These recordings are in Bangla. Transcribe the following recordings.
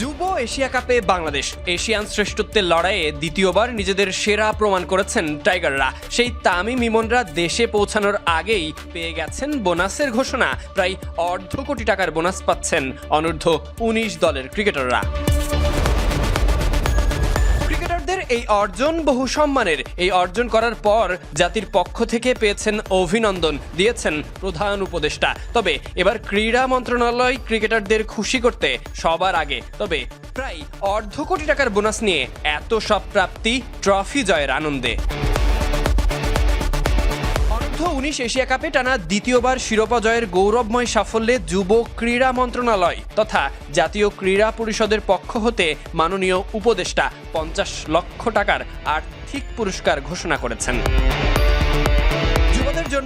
যুব এশিয়া কাপে বাংলাদেশ। এশিয়ান শ্রেষ্ঠত্বের লড়াইয়ে দ্বিতীয়বার নিজেদের সেরা প্রমাণ করেছেন টাইগাররা। সেই তামিম ইমনরা দেশে পৌঁছানোর আগেই পেয়ে গেছেন বোনাসের ঘোষণা। প্রায় অর্ধ কোটি টাকার বোনাস পাচ্ছেন অনূর্ধ্ব উনিশ দলের ক্রিকেটাররা। এই অর্জন বহু সম্মানের। এই অর্জন করার পর জাতির পক্ষ থেকে পেয়েছেন অভিনন্দন, দিয়েছেন প্রধান উপদেষ্টা। তবে এবার ক্রীড়া মন্ত্রণালয় ক্রিকেটারদের খুশি করতে সবার আগে। তবে প্রায় অর্ধ কোটি টাকার বোনাস নিয়ে এত সব প্রাপ্তি, ট্রফি জয়ের আনন্দে। অনূর্ধ্ব উনিশ এশিয়া কাপে টানা দ্বিতীয়বার শিরোপা জয়ের গৌরবময় সাফল্যে যুব ক্রীড়া মন্ত্রণালয় তথা জাতীয় ক্রীড়া পরিষদের পক্ষ হতে মাননীয় উপদেষ্টা পঞ্চাশ লক্ষ টাকার আর্থিক পুরস্কার ঘোষণা করেছেন।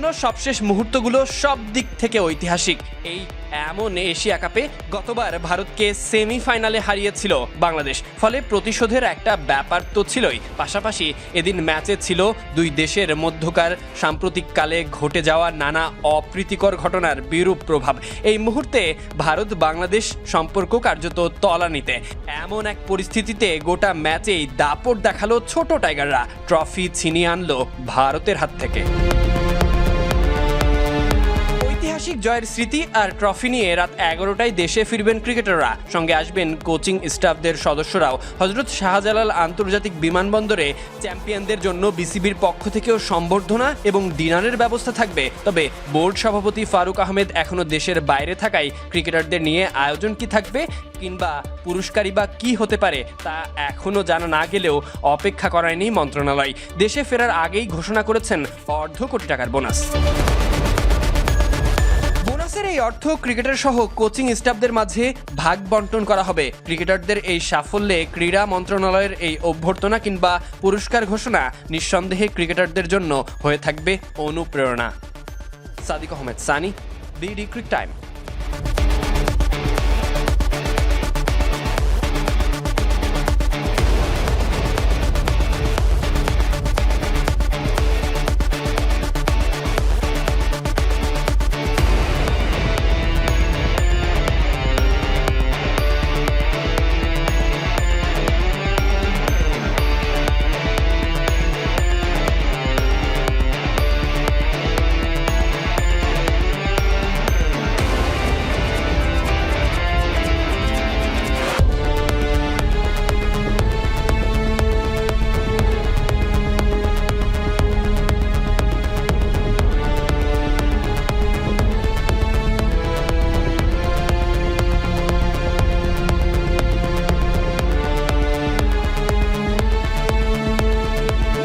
জন্য সবশেষ মুহূর্তগুলো সব দিক থেকে ঐতিহাসিক। এই এমন এশিয়া কাপে গতবার ভারতকে সেমিফাইনালে হারিয়েছিল বাংলাদেশ। ফলে প্রতিশোধের একটা ব্যাপার তো ছিলই। পাশাপাশি এদিন ম্যাচে ছিল দুই দেশের মধ্যকার সাম্প্রতিককালে ঘটে যাওয়া নানা অপ্রীতিকর ঘটনার বিরূপ প্রভাব। এই মুহূর্তে ভারত বাংলাদেশ সম্পর্ক কার্যত তলানিতে। এমন এক পরিস্থিতিতে গোটা ম্যাচেই দাপট দেখাল ছোট টাইগাররা। ট্রফি ছিনিয়ে আনলো ভারতের হাত থেকে। ঐতিহাসিক জয়ের স্মৃতি আর ট্রফি নিয়ে রাত এগারোটায় দেশে ফিরবেন ক্রিকেটাররা। সঙ্গে আসবেন কোচিং স্টাফদের সদস্যরাও। হজরত শাহজালাল আন্তর্জাতিক বিমানবন্দরে চ্যাম্পিয়নদের জন্য বিসিবির পক্ষ থেকেও সম্বর্ধনা এবং ডিনারের ব্যবস্থা থাকবে। তবে বোর্ড সভাপতি ফারুক আহমেদ এখনও দেশের বাইরে থাকায় ক্রিকেটারদের নিয়ে আয়োজন কি থাকবে কিংবা পুরস্কারই বা কি হতে পারে তা এখনও জানা না গেলেও অপেক্ষা করায়নি মন্ত্রণালয়। দেশে ফেরার আগেই ঘোষণা করেছেন অর্ধ কোটি টাকার বোনাস। বোনাসের এই অর্থ ক্রিকেটার সহ কোচিং স্টাফদের মাঝে ভাগ বন্টন করা হবে। ক্রিকেটারদের এই সাফল্যে ক্রীড়া মন্ত্রণালয়ের এই অভ্যর্থনা কিংবা পুরস্কার ঘোষণা নিঃসন্দেহে ক্রিকেটারদের জন্য হয়ে থাকবে অনুপ্রেরণা। Sadiq Ahmed, Sunny BD cric time.